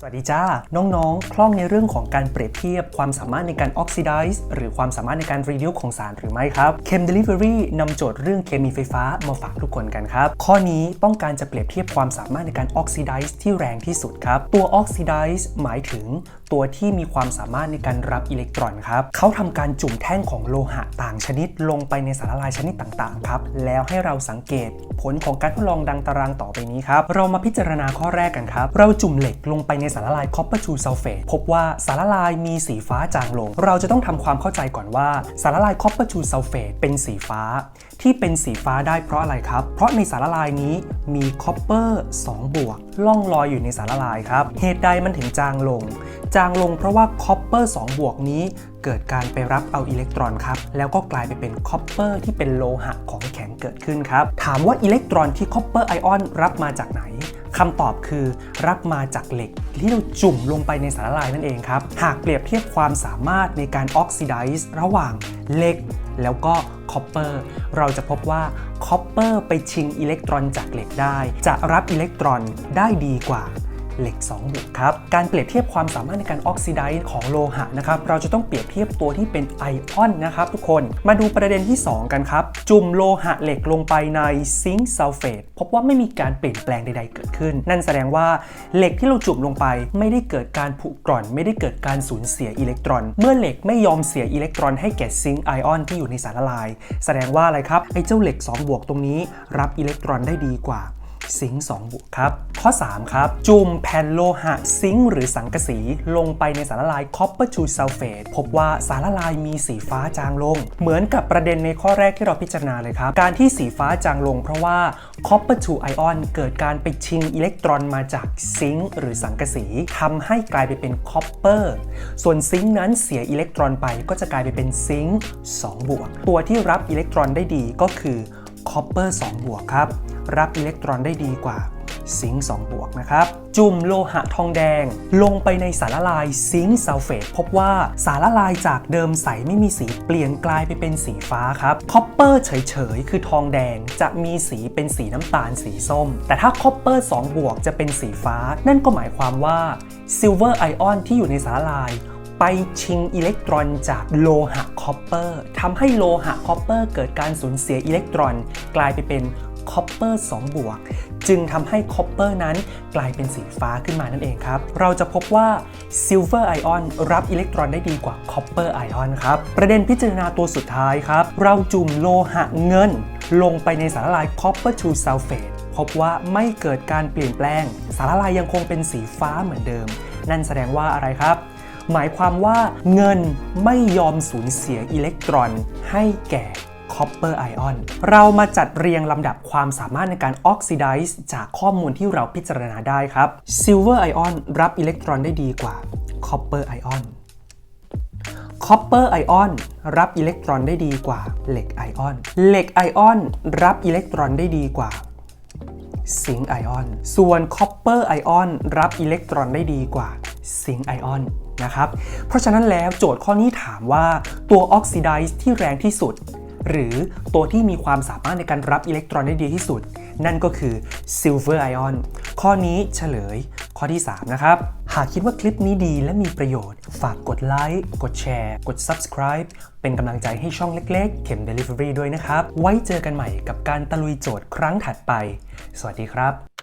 สวัสดีจ้า น้องๆ คล่องในเรื่องของการเปรียบเทียบความสามารถในการออกซิไดซ์หรือความสามารถในการรีดิวของสารหรือไม่ครับ Chem Delivery นำโจทย์เรื่องเคมีไฟฟ้ามาฝากทุกคนกันครับ ข้อนี้ต้องการจะเปรียบเทียบความสามารถในการออกซิไดซ์ที่แรงที่สุดครับ ตัวออกซิไดซ์หมายถึงตัวที่มีความสามารถในการรับอิเล็กตรอนครับเขาทำการจุ่มแท่งของโลหะต่างชนิด ลงไปในสารละลายชนิดต่างๆครับแล้วให้เราสังเกตผลของการทดลองดังตารางต่อไปนี้ครับเรามาพิจารณาข้อแรกกันครับ เราจุ่มเหล็กลงไปในสารละลาย copper to sulfate พบว่าสารละลายมีสีฟ้าจางลง เราจะต้องทำความเข้าใจก่อนว่าสารละลาย copper to sulfate เป็นสีฟ้า ที่เป็นสีฟ้าได้เพราะอะไรครับ เพราะในสารละลายนี้มี copper 2บวกล่องลอยอยู่ในสารละลายครับ เหตุใดมันถึงจางลง จางลงเพราะว่า copper 2บวกนี้เกิดการไปรับเอาอิเล็กตรอนครับ แล้วก็กลายไปเป็นคอปเปอร์ที่เป็นโลหะของแข็งเกิดขึ้นครับ ถามว่าอิเล็กตรอนที่คอปเปอร์ไอออนรับมาจากไหน คำตอบคือรับมาจากเหล็กที่เราจุ่มลงไปในสารละลายนั่นเองครับ หากเปรียบเทียบความสามารถในการออกซิไดซ์ระหว่างเหล็กแล้วก็คอปเปอร์เราจะพบว่าคอปเปอร์ไปชิงอิเล็กตรอนจากเหล็กได้ จะรับอิเล็กตรอนได้ดีกว่า เหล็ก2บวกครับ การเปรียบเทียบความสามารถในการออกซิไดซ์ของโลหะนะครับ เราจะต้องเปรียบเทียบตัวที่เป็นไอออนนะครับทุกคน มาดูประเด็นที่ 2 กันครับ จุ่มโลหะเหล็กลงไปในซิงค์ซัลเฟตพบว่าไม่มีการเปลี่ยนแปลงใด ๆ เกิดขึ้น นั่นแสดงว่าเหล็กที่เราจุ่มลงไป ไม่ได้เกิดการผุกร่อน ไม่ได้เกิดการสูญเสียอิเล็กตรอน เมื่อเหล็กไม่ยอมเสียอิเล็กตรอนให้แก่ซิงค์ไอออนที่อยู่ในสารละลาย แสดงว่าอะไรครับไอเจ้าเหล็ก2บวกตรงนี้ รับอิเล็กตรอนได้ดีกว่า ซิงค์2บวกครับ ข้อ 3 ครับ จุ่มแผ่นโลหะซิงค์หรือสังกะสีลงไปในสารละลาย copper to sulfate พบว่าสารละลายมีสีฟ้าจางลง เหมือนกับประเด็นในข้อแรกที่เราพิจารณาเลยครับ การที่สีฟ้าจางลงเพราะว่า copper to ion เกิดการไปชิงอิเล็กตรอนมาจากซิงค์หรือสังกะสีทำให้กลายไปเป็น copper ส่วนซิงค์นั้นเสียอิเล็กตรอนไปก็จะกลายไปเป็นซิงค์2บวกตัวที่รับอิเล็กตรอนได้ดีก็คือ copper 2บวกครับ รับอิเล็กตรอนได้ดีกว่าซิงค์2บวกนะครับ จุ่มโลหะทองแดง ลงไปในสารละลายซิงค์ซัลเฟตพบว่าสารละลายจากเดิมใสไม่มีสีเปลี่ยนกลายไปเป็นสีฟ้าครับคอปเปอร์เฉยๆ คือทองแดงจะมีสีเป็นสีน้ำตาลสีส้ม แต่ถ้าคอปเปอร์2บวกจะเป็นสีฟ้า นั่นก็หมายความว่าซิลเวอร์ไอออนที่อยู่ในสารละลายไปชิงอิเล็กตรอนจากโลหะคอปเปอร์ทำให้โลหะคอปเปอร์เกิดการสูญเสียอิเล็กตรอน กลายไปเป็น คอปเปอร์2บวก จึงทำให้คอปเปอร์นั้นกลายเป็นสีฟ้าขึ้นมานั่นเองครับ เราจะพบว่าซิลเวอร์ไอออนรับอิเล็กตรอนได้ดีกว่าคอปเปอร์ไอออนครับ ประเด็นพิจารณาตัวสุดท้ายครับ เราจุ่มโลหะเงิน ลงไปในสารละลาย copper to sulfate พบว่าไม่เกิดการเปลี่ยนแปลง สารละลายยังคงเป็นสีฟ้าเหมือนเดิม นั่นแสดงว่าอะไรครับหมายความว่าเงินไม่ยอมสูญเสียอิเล็กตรอนให้แก่ คอปเปอร์ไอออนเรามาจัดเรียงลำดับความสามารถในการออกซิไดซ์จากข้อมูลที่เราพิจารณาได้ครับซิลเวอร์ไอออนรับอิเล็กตรอนได้ดีกว่าคอปเปอร์ไอออนคอปเปอร์ไอออนรับอิเล็กตรอนได้ดีกว่าเหล็กไอออน เหล็กไอออนรับอิเล็กตรอนได้ดีกว่าซิงค์ไอออน ส่วนคอปเปอร์ไอออนรับอิเล็กตรอนได้ดีกว่าซิงค์ไอออนนะครับ เพราะฉะนั้นแล้วโจทย์ข้อนี้ถามว่าตัวออกซิไดซ์ที่แรงที่สุด หรือตัวที่มีความสามารถในการรับอิเล็กตรอนได้ดีที่สุด นั่นก็คือซิลเวอร์ไอออนข้อนี้เฉลยข้อที่ 3 นะครับ หากคิดว่าคลิปนี้ดีและมีประโยชน์ ฝากกดไลค์กดแชร์ กด Subscribe เป็นกำลังใจให้ช่องเล็กๆ เข็ม Delivery ด้วยนะครับ ไว้เจอกันใหม่กับการตะลุยโจทย์ครั้งถัดไป สวัสดีครับ